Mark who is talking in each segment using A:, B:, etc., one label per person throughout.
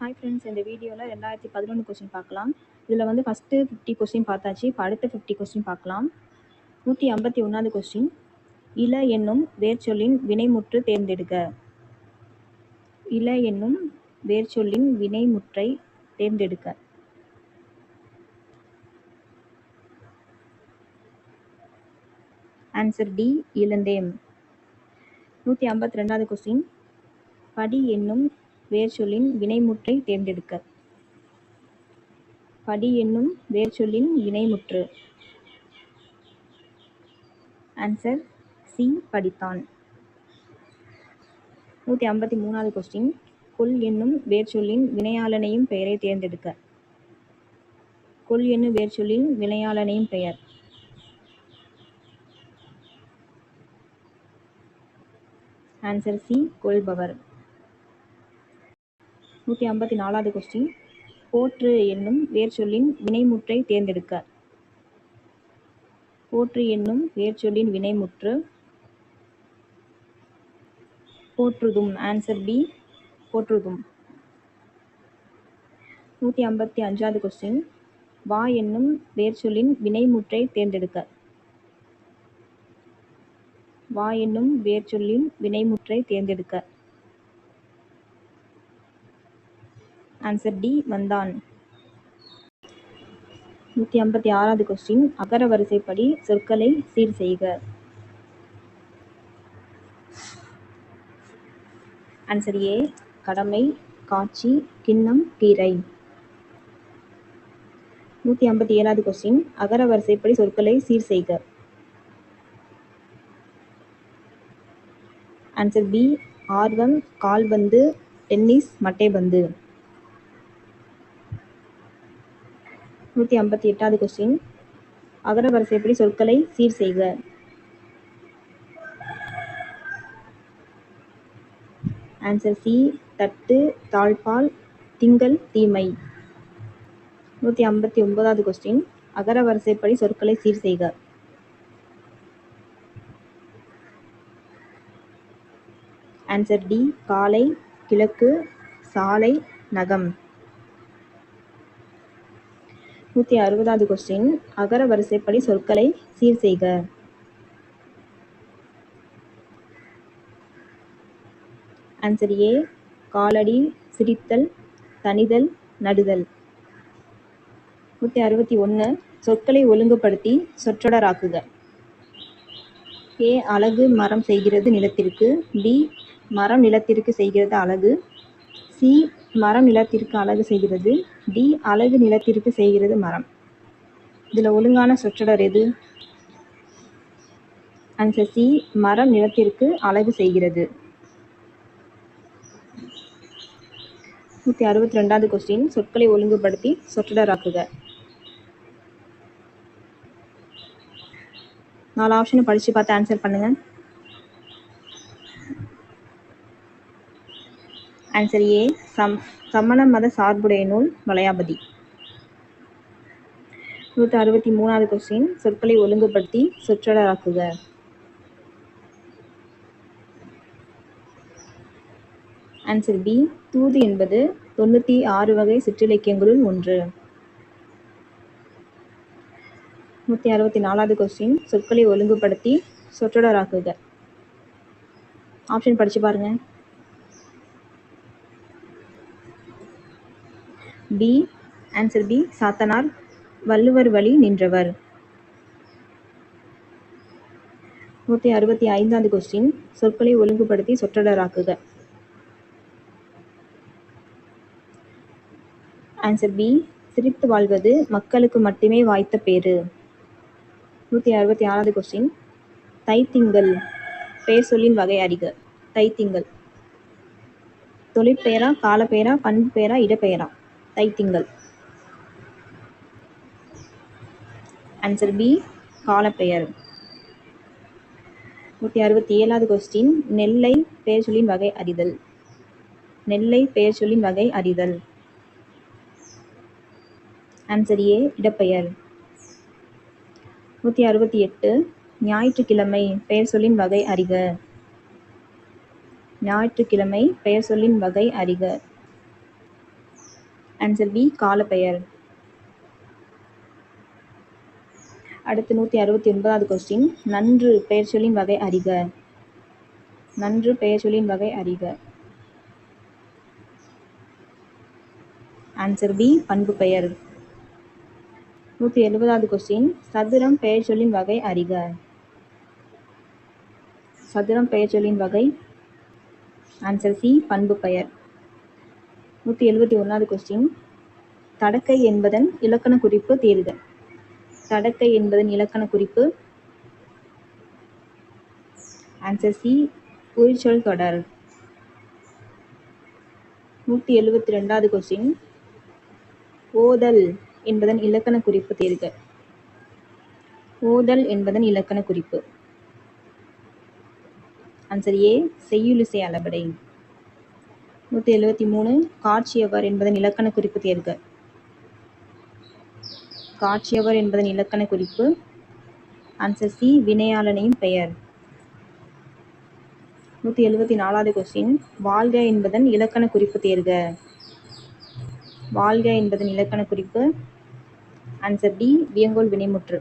A: Hi friends இந்த வீடியோவில் ரெண்டாயிரத்தி பதினொன்று கொஸ்டின் பார்க்கலாம். இதில் வந்து ஃபஸ்ட்டு ஃபிஃப்டி கொஸ்டின் பார்த்தாச்சு. இப்போ அடுத்த ஃபிஃப்டி கொஸ்டின் பார்க்கலாம். நூற்றி ஐம்பத்தி ஒன்றாவது கொஸ்டின் இல என்னும் வேர்ச்சொல்லின் வினைமுற்று தேர்ந்தெடுக்க. இல என்னும் வேர்ச்சொல்லின் வினைமுற்றை தேர்ந்தெடுக்க. ஆன்சர் டி இளந்தேம் நூற்றி ஐம்பத்தி ரெண்டாவது கொஸ்டின் படி என்னும் வேர்ச்சொல்லின் வினைமுற்றை தேர்ந்தெடுக்க. படி என்னும் வேர்ச்சொல்லின் வினைமுற்று ஆன்சர் சி படித்தான். நூற்றி ஐம்பத்தி மூணாவது கொஸ்டின் கொல் என்னும் வேர்ச்சொல்லின் வினையாளனையும் பெயரை தேர்ந்தெடுக்க. கொல் என்னும் வேர்ச்சொல்லின் வினையாளனையும் பெயர். ஆன்சர் சி கொள்பவர். நூற்றி ஐம்பத்தி நாலாவது கொஸ்டின் போற்று என்னும் வேர்ச்சொல்லின் வினைமுற்றை தேர்ந்தெடுக்க. போற்று என்னும் வேர்ச்சொல்லின் வினைமுற்று. போற்றுதும். ஆன்சர் பி போற்றுதும். நூற்றி ஐம்பத்தி அஞ்சாவது கொஸ்டின் வா என்னும் வேர்ச்சொல்லின் வினைமுற்றை தேர்ந்தெடுக்க. வா என்னும் வேர்ச்சொல்லின் வினைமுற்றை தேர்ந்தெடுக்க. ஆன்சர் டி வந்தான். நூற்றி ஐம்பத்தி ஆறாவது கொஸ்டின் அகர வரிசைப்படி சொற்களை சீர் செய்க. ஆன்சர் ஏ கடமை காட்சி கிண்ணம் கீரை. நூற்றி ஐம்பத்தி ஏழாவது கொஸ்டின் அகர வரிசைப்படி சொற்களை சீர் செய்க. ஆன்சர் பி ஆர்வம் கால்பந்து டென்னிஸ் மட்டைபந்து நூற்றி ஐம்பத்தி எட்டாவது கொஸ்டின் அகரவரிசைப்படி சொற்களை சீர் செய்க? ஆன்சர் சி தட்டு தாழ்பால் திங்கள் தீமை. நூற்றி ஐம்பத்தி ஒன்பதாவது கொஸ்டின் அகர வரிசைப்படி சொற்களை சீர் செய்க? ஆன்சர் டி காலை கிழக்கு சாலை நகம். நூற்றி அறுபதாவது கொஸ்டின் அகர வரிசைப்படி சொற்களை சீர் செய்க. ஆன்சர் ஏ காலடி சிரித்தல் தனிதல் நடுதல். நூற்றி அறுபத்தி ஒன்று சொற்களை ஒழுங்குபடுத்தி சொற்றொடராக்குக. ஏ அழகு மரம் செய்கிறது நிலத்திற்கு. பி மரம் நிலத்திற்கு செய்கிறது அழகு சி மரம் நிலத்திற்கு அழகு செய்கிறது. டி அழகு நிலத்திற்கு செய்கிறது மரம். இதில் ஒழுங்கான சொற்றொடர் எது? ஆன்சர் சி மரம் நிலத்திற்கு அழகு செய்கிறது. நூற்றி அறுபத்தி ரெண்டாவது கொஸ்டின் சொற்களை ஒழுங்குபடுத்தி சொற்றொடராக்குக. நாலு ஆப்ஷனை படித்து பார்த்து ஆன்சர் பண்ணுங்கள் ஆன்சர் ஏ சம் சமண மத சார்புடைய நூல் வளையாபதி நூற்றி அறுபத்தி மூணாவது கொஸ்டின் சொற்களை ஒழுங்குபடுத்தி சொற்றொடராக்குக. ஆன்சர் பி தூது என்பது தொண்ணூற்றி ஆறு வகை சிற்றிலக்கியங்களுள் ஒன்று. நூற்றி அறுபத்தி நாலாவது கொஸ்டின் சொற்களை ஒழுங்குபடுத்தி சொற்றொடராக்குக. ஆப்ஷன் படித்து பாருங்கள் B answer B Sathanar Valluvar வழி நின்றவர். நூற்றி அறுபத்தி ஐந்தாவது கொஸ்டின் சொற்களை ஒழுங்குபடுத்தி சொற்றொடராக்குக. ஆன்சர் பி சிரித்து வாழ்வது மக்களுக்கு மட்டுமே வாய்த்த பேரு நூற்றி அறுபத்தி ஆறாவது கொஸ்டின் தைத்திங்கள் பெயர் சொல்லின் வகை அறிக. தைத்திங்கள். தொழிற்பெயரா காலப்பெயரா பண்பு பெயரா இடப்பெயரா? தைத்திங்கள். Answer B காலப்பெயர். நூற்றி அறுபத்தி ஏழாவது கொஸ்டின் நெல்லை பெயர் சொல்லின் வகை அறிதல். நெல்லை பெயர் சொல்லின் வகை அறிதல். ஆன்சர் ஏ இடப்பெயர். நூற்றி அறுபத்தி எட்டு ஞாயிற்றுக்கிழமை பெயர் சொல்லின் வகை அறிக. ஞாயிற்றுக்கிழமை பெயர் சொல்லின் வகை அறிக. ஆன்சர் பி காலப்பெயர் அடுத்து நூற்றி அறுபத்தி ஒன்பதாவது கொஸ்டின் நன்று பெயர் சொல்லின் வகை அறிக. நன்று பெயர் சொல்லின் வகை அறிக. ஆன்சர் பி பண்பு பெயர். நூற்றி எழுபதாவது கொஸ்டின் சதுரம் பெயர் சொல்லின் வகை அறிக. சதுரம் பெயர் சொல்லின் வகை. ஆன்சர் சி பண்பு பெயர். நூற்றி எழுபத்தி ஒன்றாவது கொஸ்டின் தடக்கை என்பதன் இலக்கண குறிப்பு தேர்க. தடக்கை என்பதன் இலக்கண குறிப்பு ஆன்சர் சி உயிர்ச்சொல் தொடர். நூற்றி எழுபத்தி ரெண்டாவது கொஸ்டின் ஓதல் என்பதன் இலக்கண குறிப்பு தேர்க. ஓதல் என்பதன் இலக்கண குறிப்பு. ஆன்சர் ஏ செய்யுளிசை அளபடை. நூற்றி எழுபத்தி மூணு காட்சியவர் என்பதன் இலக்கண குறிப்பு தேர்க. காட்சியவர் என்பதன் இலக்கண குறிப்பு ஆன்சர் சி வினையாளனையும் பெயர். நூற்றி எழுபத்தி நாலாவது கொஸ்டின் வாழ்க என்பதன் இலக்கண குறிப்பு தேர்க. வாழ்க என்பதன் இலக்கண குறிப்பு ஆன்சர் டி வியங்கோல் வினைமுற்று.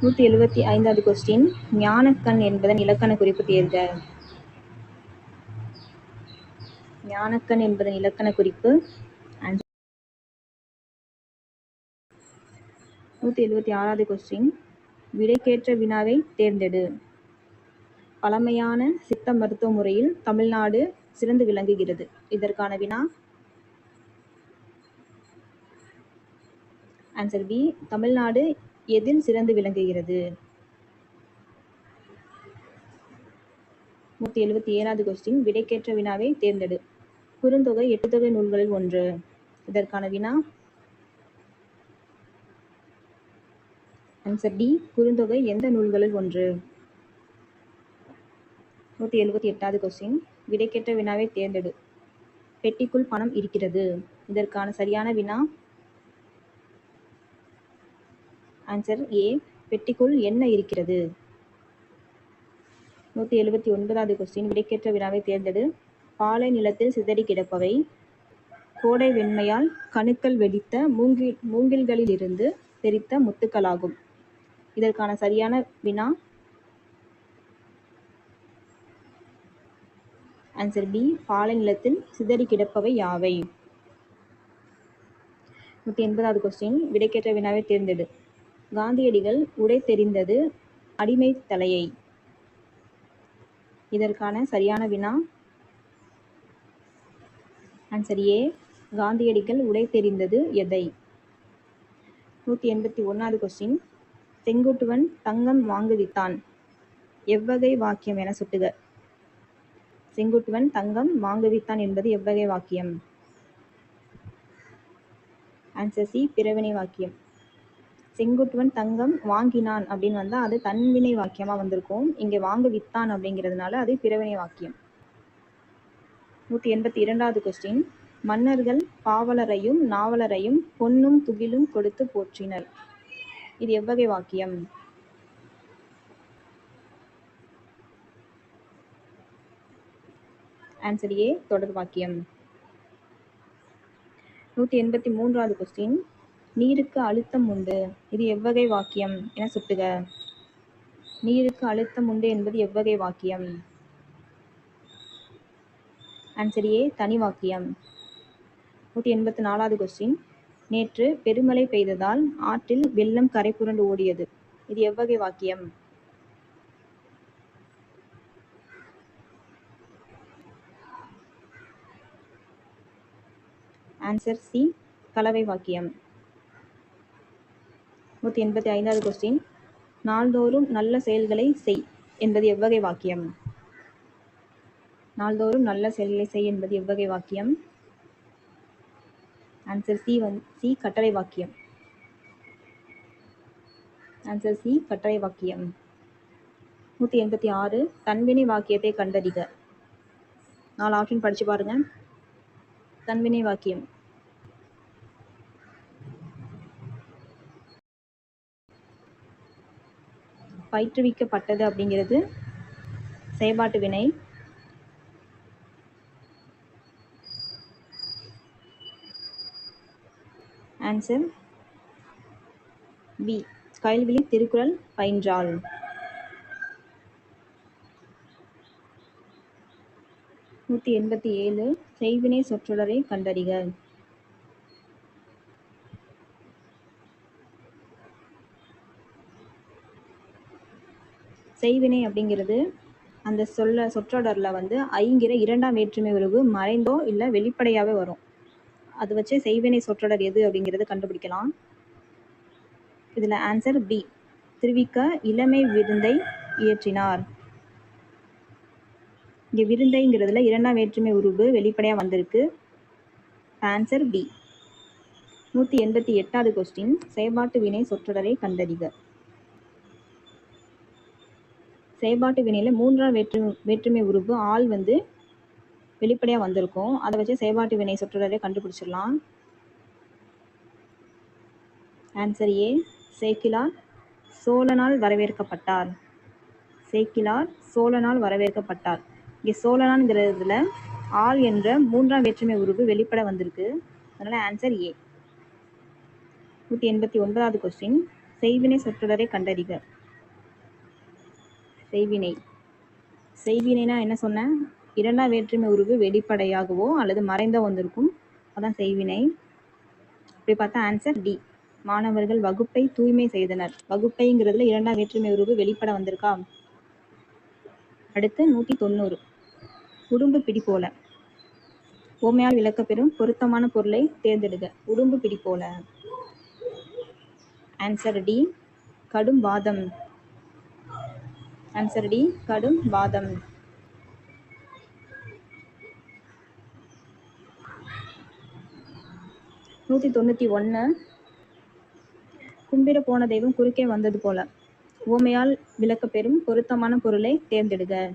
A: நூற்றி எழுபத்தி ஐந்தாவது கொஸ்டின் ஞானக்கண் என்பதன் இலக்கண குறிப்பு தேர்க. ஞானக்கண் என்பதன் இலக்கண குறிப்பு. நூற்றி எழுபத்தி ஆறாவது கொஸ்டின் விடைக்கேற்ற வினாவை தேர்ந்தெடு. பழமையான சித்த மருத்துவ முறையில் தமிழ்நாடு சிறந்து விளங்குகிறது. இதற்கான வினா. ஆன்சர் பி தமிழ்நாடு எதில் சிறந்து விளங்குகிறது? நூற்றி எழுபத்தி ஏழாவது கொஸ்டின் விடைக்கேற்ற வினாவை தேர்ந்தெடு. குறுந்தொகை எட்டுத்தொகை நூல்களில் ஒன்று. இதற்கான வினா? ஆன்சர் டி குறுந்தொகை எந்த நூல்களில் ஒன்று? நூற்றி எழுபத்தி எட்டாவது கொஸ்டின் விடைக்கேற்ற வினாவை தேர்ந்தெடு. பெட்டிக்குள் பணம் இருக்கிறது. இதற்கான சரியான வினா? ஆன்சர் ஏ பெட்டிக்குள் என்ன இருக்கிறது? நூற்றி எழுபத்தி ஒன்பதாவது கொஸ்டின் விடைக்கேற்ற வினாவை தேர்ந்தெடு. பாலை நிலத்தில் சிதறி கிடப்பவை. கோடை வெண்மையால் கணுக்கள் வெடித்த மூங்கில் மூங்கில்களிலிருந்து தெரித்த முத்துக்களாகும். இதற்கான சரியான வினா? ஆன்சர் பி பாலை நிலத்தில் சிதறி கிடப்பவை யாவை? நூற்றி எண்பதாவது கொஸ்டின் விடைக்கேற்ற வினாவை தேர்ந்தெடு. காந்தியடிகள் உடை தெரிந்தது அடிமை தலையை. இதற்கான சரியான வினா? ஆன்சர் ஏ காந்தியடிகள் உடை தெரிந்தது எதை? நூற்றி எண்பத்தி ஒன்றாவது கொஸ்டின் செங்குட்டுவன் தங்கம் வாங்குவித்தான். எவ்வகை வாக்கியம் என சுட்டுக. செங்குட்டுவன் தங்கம் வாங்குவித்தான் என்பது எவ்வகை வாக்கியம்? ஆன்சர் சி பிறவினை வாக்கியம். செங்குட்டுவன் தங்கம் வாங்கினான் அப்படின்னு வந்தால் அது தன்வினை வாக்கியமாக வந்திருக்கும். இங்கே வாங்க வித்தான் அப்படிங்கிறதுனால அது பிறவினை வாக்கியம். நூற்றி எண்பத்தி இரண்டாவது கொஸ்டின் மன்னர்கள் பாவலரையும் நாவலரையும் பொன்னும் துகிலும் கொடுத்து போற்றினர். இது எவ்வகை வாக்கியம்? ஆன்சர் ஏ தொடர் வாக்கியம். நூற்றி எண்பத்தி மூன்றாவது கொஸ்டின் நீருக்கு அழுத்தம் உண்டு. இது எவ்வகை வாக்கியம்? என சுட்டுக. நீருக்கு அழுத்தம் உண்டு என்பது எவ்வகை வாக்கியம்? ஆன்சர் ஏ தனி வாக்கியம் நூற்றி எண்பத்தி நாலாவது கொஸ்டின் நேற்று பெருமழை பெய்ததால் ஆற்றில் வெள்ளம் கரை புரண்டு ஓடியது. இது எவ்வகை வாக்கியம்? ஆன்சர் சி கலவை வாக்கியம். நூற்றி எண்பத்தி ஐந்தாவது கொஸ்டின் நாள்தோறும் நல்ல செயல்களை செய் என்பது எவ்வகை வாக்கியம்? நாள்தோறும் நல்ல செயல்களை செய் என்பது எவ்வகை வாக்கியம்? ஆன்சர் சி வந் சி கட்டளை வாக்கியம். ஆன்சர் சி கட்டளை வாக்கியம். நூற்றி எண்பத்தி ஆறு தன்வினை வாக்கியத்தை கண்டறிக. நாலு ஆப்ஷன் படித்து பாருங்க. தன்வினை வாக்கியம். பயிற்றுவிக்கப்பட்டது அப்படிங்கிறது செயல்பாட்டு வினை ஆன்சர் பி கயல்விழி திருக்குறள் பயின்றாள். நூற்றி எண்பத்தி ஏழு. செய்வினை சொற்றொடரை கண்டறிக. செய்வினை அப்படிங்கிறது அந்த சொல்ல சொற்றொடரில் வந்து ஐங்கிற இரண்டாம் வேற்றுமை உறவு மறைந்தோ இல்லை வெளிப்படையாகவே வரும். அது வச்சு செய்வினை சொற்றொடர் எது அப்படிங்கிறத கண்டுபிடிக்கலாம். இதில் ஆன்சர் பி திருவிக்க இளமை விருந்தை இயற்றினார். இங்கே விருந்தைங்கிறதுல இரண்டாம் வேற்றுமை உருவு வெளிப்படையாக வந்திருக்கு. ஆன்சர் பி நூற்றி எண்பத்தி எட்டாவது கொஸ்டின் செயல்பாட்டு வினை சொற்றொடரை கண்டறிக. செயல்பாட்டு வினையில் மூன்றாம் வேற்று வேற்றுமை உருவு ஆள் வந்து வெளிப்படையாக வந்திருக்கும். அதை வச்சு செயல்பாட்டு வினை சொற்றொடரை கண்டுபிடிச்சிடலாம். ஆன்சர் ஏ சேக்கிலார் சோழனால் வரவேற்கப்பட்டார். சேக்கிலார் சோழனால் வரவேற்கப்பட்டார். இங்கே சோழனான்ங்கிறதுல ஆள் என்ற மூன்றாம் வேற்றுமை உருவு வெளிப்பட வந்திருக்கு. அதனால் ஆன்சர் ஏ நூற்றி எண்பத்தி ஒன்பதாவது கொஸ்டின் செய்வினை சொற்றொடரை கண்டறிக. செய்வினை. செய்வினைனா என்ன சொன்னேன் இரண்டாம் வேற்றுமை உருவு வெளிப்படையாகவோ அல்லது மறைந்த வந்திருக்கும் அதான் செய்வினை. இப்படி பார்த்தா ஆன்சர் டி மாணவர்கள் வகுப்பை தூய்மை செய்தனர். வகுப்பைங்கிறதுல இரண்டாம் வேற்றுமை உருவு வெளிப்பட வந்திருக்கா? அடுத்து நூற்றி தொண்ணூறு. உடும்பு பிடி போல. ஓமையால் விளக்கப்பெறும் பொருத்தமான பொருளை தேர்ந்தெடுக்க உடும்பு பிடி போல. ஆன்சர் டி கடும் வாதம். ஆன்சர் டி கடும் வாதம். நூற்றி தொண்ணூற்றி ஒன்று கும்பிட போன தெய்வம் குறுக்கே வந்தது போல. ஓமையால் விளக்க பெறும் பொருத்தமான பொருளை தேர்ந்தெடுக.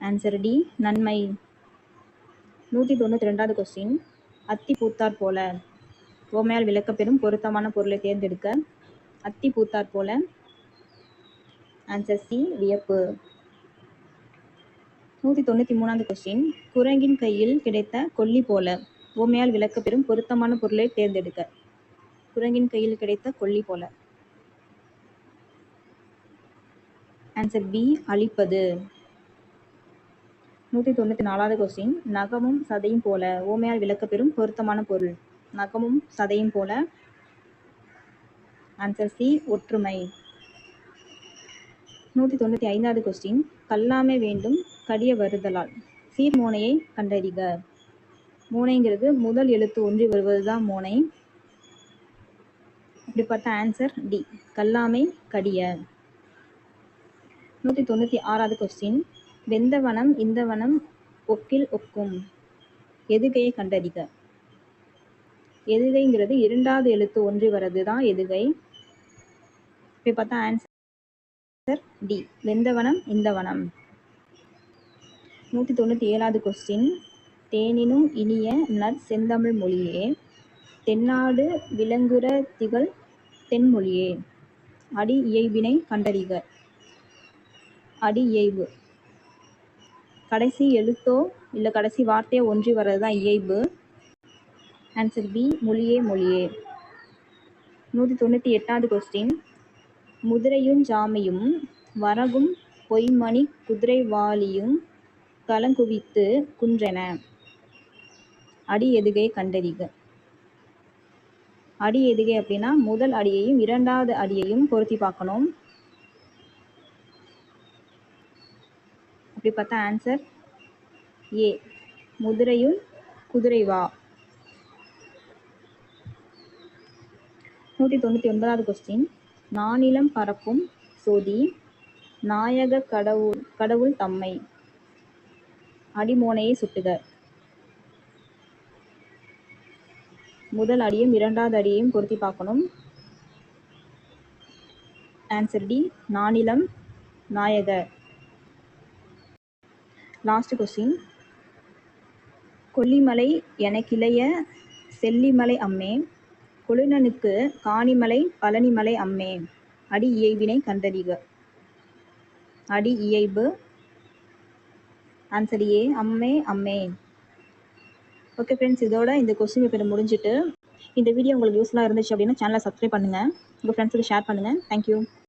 A: ஆன்சர் டி நன்மை. நூற்றி தொண்ணூற்றி ரெண்டாவது கொஸ்டின் அத்தி பூத்தார் போல. ஓமையால் விளக்கப்பெறும் பொருத்தமான பொருளை தேர்ந்தெடுக்க. அத்தி பூத்தார் போல. ஆன்சர் சி வியப்பு. நூற்றி தொண்ணூற்றி மூணாவது கொஸ்டின் குரங்கின் கையில் கிடைத்த கொல்லி போல. ஓமையால் விளக்கப்பெறும் பொருத்தமான பொருளை தேர்ந்தெடுக்க. குரங்கின் கையில் கிடைத்த கொல்லி போல. ஆன்சர் பி அழிப்பது. நூற்றி தொண்ணூற்றி நாலாவது கொஸ்டின் நகமும் சதையும் போல. ஓமையால் விளக்கப்பெறும் பொருத்தமான பொருள். நகமும் சதையும் போல. ஆன்சர் சி ஒற்றுமை. நூற்றி தொண்ணூற்றி ஐந்தாவது கொஸ்டின் கல்லாமை வேண்டும் கடிய வருதலால். சீர்மோனையை கண்டறிக. மோனைங்கிறது முதல் எழுத்து ஒன்றி வருவது தான் மோனை. இப்படி பார்த்தா ஆன்சர் டி கல்லாமை கடிய. நூற்றி தொண்ணூற்றி ஆறாவது கொஸ்டின் வெந்த வனம் இந்த வனம் ஒக்கில் ஒக்கும். எதுகையை கண்டறிக. எதுகைங்கிறது இரண்டாவது எழுத்து ஒன்றி வர்றது தான் எதுகை. இப்படி பார்த்தா ஆன்சர் டி வெந்த வனம் இந்த வனம் நூற்றி தொண்ணூற்றி ஏழாவது கொஸ்டின் தேனினும் இனிய நற் செந்தமிழ் மொழியே. தென்னாடு விலங்குற திகழ் தென்மொழியே. அடி இயைவினை கண்டறிக. அடி இயைவு. கடைசி எழுத்தோ இல்லை கடைசி வார்த்தையோ ஒன்றி வர்றது தான் இயைபு. ஆன்சர் பி மொழியே மொழியே. நூற்றி தொண்ணூற்றி எட்டாவது கொஸ்டின் முதிரையும் ஜாமையும் வரகும் பொய்மணி குதிரைவாளியும் கலங்குவித்து குன்றென. அடி எதுகை கண்டறிக. அடி எதுகை அப்படின்னா முதல் அடியையும் இரண்டாவது அடியையும் பொருத்தி பார்க்கணும். அப்படி பார்த்தா ஆன்சர் ஏ முதிரையும் குதிரைவா? நூற்றி தொண்ணூற்றி ஒன்பதாவது கொஸ்டின் நானிலம் பரப்பும் சோதி நாயக கடவுள் கடவுள் தம்மை. அடிமோனையை சுட்டுக. முதல் அடியும் இரண்டாவது அடியையும் பொருத்தி பார்க்கணும். ஆன்சர் டி நானிலம் நாயகர் லாஸ்ட் கொஸ்டின் கொல்லிமலை எனக்கிளைய செல்லிமலை அம்மே. கொழுநனுக்கு காணிமலை பழனிமலை அம்மே. அடி இயைபினை கண்டறிக. அடி இயைபு answer A Amme Amme okay friends இதோட இந்த கொஸ்டின் பேப்பர் முடிஞ்சிட்டு இந்த வீடியோ உங்களுக்கு யூஸ்ஃபுல்லாக இருந்துச்சு அப்படின்னா சேனலை சப்ஸ்கிரைப் பண்ணுங்கள் உங்கள் ஃப்ரெண்ட்ஸுக்கு ஷேர் பண்ணுங்கள் தேங்க்யூ